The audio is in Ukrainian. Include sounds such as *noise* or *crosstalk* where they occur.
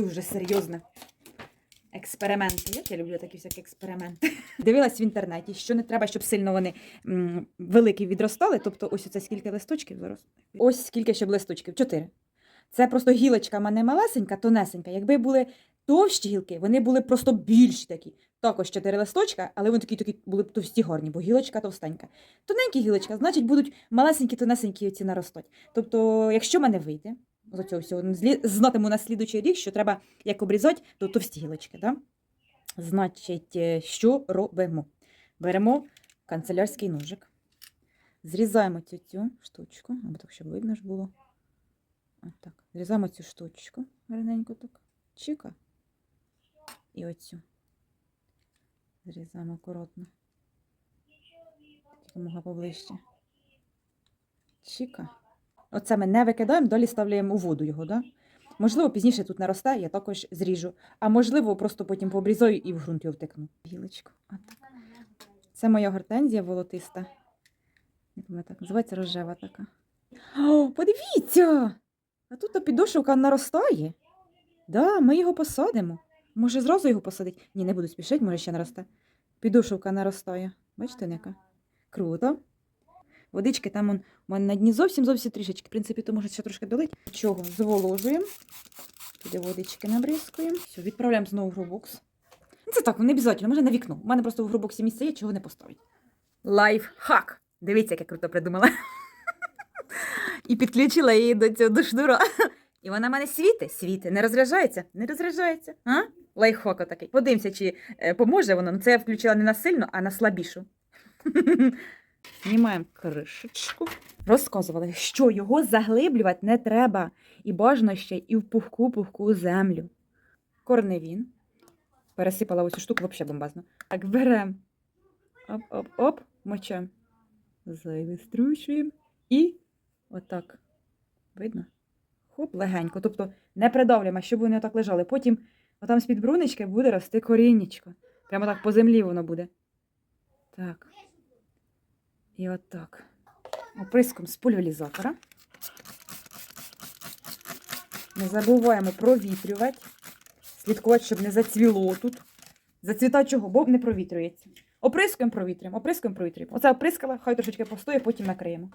дуже серйозне. Експерименти. Як я люблю такі всякі експерименти. *laughs* Дивилась в інтернеті, що не треба, щоб сильно вони м, великі відростали. Тобто, ось оце скільки листочків зараз. Ось скільки щоб листочків. Чотири. Це просто гілочка в мене малесенька, тонесенька. Якби були товщі гілки, вони були просто більші такі. Також чотири листочка, але вони такі, такі були товсті горні, бо гілочка товстенька. Тоненькі гілочка, значить, будуть малесенькі, тонесенькі оці наростуть. Тобто, якщо мене вийде, з цього всього знатиму на слідучий рік, що треба як обрізати, то товсті гілочки. Да? Значить, е, що робимо? Беремо канцелярський ножик, зрізаємо цю, цю штучку, або так, щоб видно ж було. Отак. Зрізаємо цю штучку гарненько так. Чика. І оцю. Зрізаємо акуратно. Якомога поближче. Чіка. Оце ми не викидаємо, далі ставляємо у воду його, да? Можливо, пізніше тут наросте, я також зріжу. А можливо, просто потім пообрізаю і в ґрунт його втикну. Гілочку. Це моя гортензія волотиста. Не так називається рожева така. О, подивіться! А тут підошивка наростає. Да, ми його посадимо. Може, зразу його посадити? Ні, не буду спішити, може ще наросте. Підошивка наростає. Бачите, яка? Круто. Водички там он, у мене на дні зовсім зовсім трішечки. В принципі, то може ще трошки долить. Чого? Зволожуємо. Туди водички набризкуємо. Все, відправляємо знову в грубокс. Ну, Це так, не обов'язково, може на вікно. У мене просто в грубоксі місце є, чого не поставить. Лайфхак. Дивіться, як я круто придумала. І підключила її до цього до шнура. І вона в мене світить, світить, не розряджається, не розряджається. А? Лайфхак такий. Подивимося, чи е, поможе воно. Ну, це я включила не на сильну, а на слабішу. Знімаємо кришечку. Розказували, що його заглиблювати не треба. І бажано ще і в пухку-пухку землю. Корневін. Пересипала оцю штуку, взагалі бомбазно. Так, беремо. Оп-оп-оп, мочаємо. Зайве. І отак. Видно? Хоп, легенько. Тобто не придавлюємо, щоб вони отак лежали. Потім отам з-під брунички буде рости коріннячко. Прямо так по землі воно буде. Так. І отак. Оприском з пульверізатора. Не забуваємо провітрювати. Слідкувати, щоб не зацвіло тут. Зацвіта чого, бо не провітрюється. Оприскуємо, провітрюємо, оприскуємо, провітрюємо. Оце оприскала, хай трошечки постоє, потім накриємо.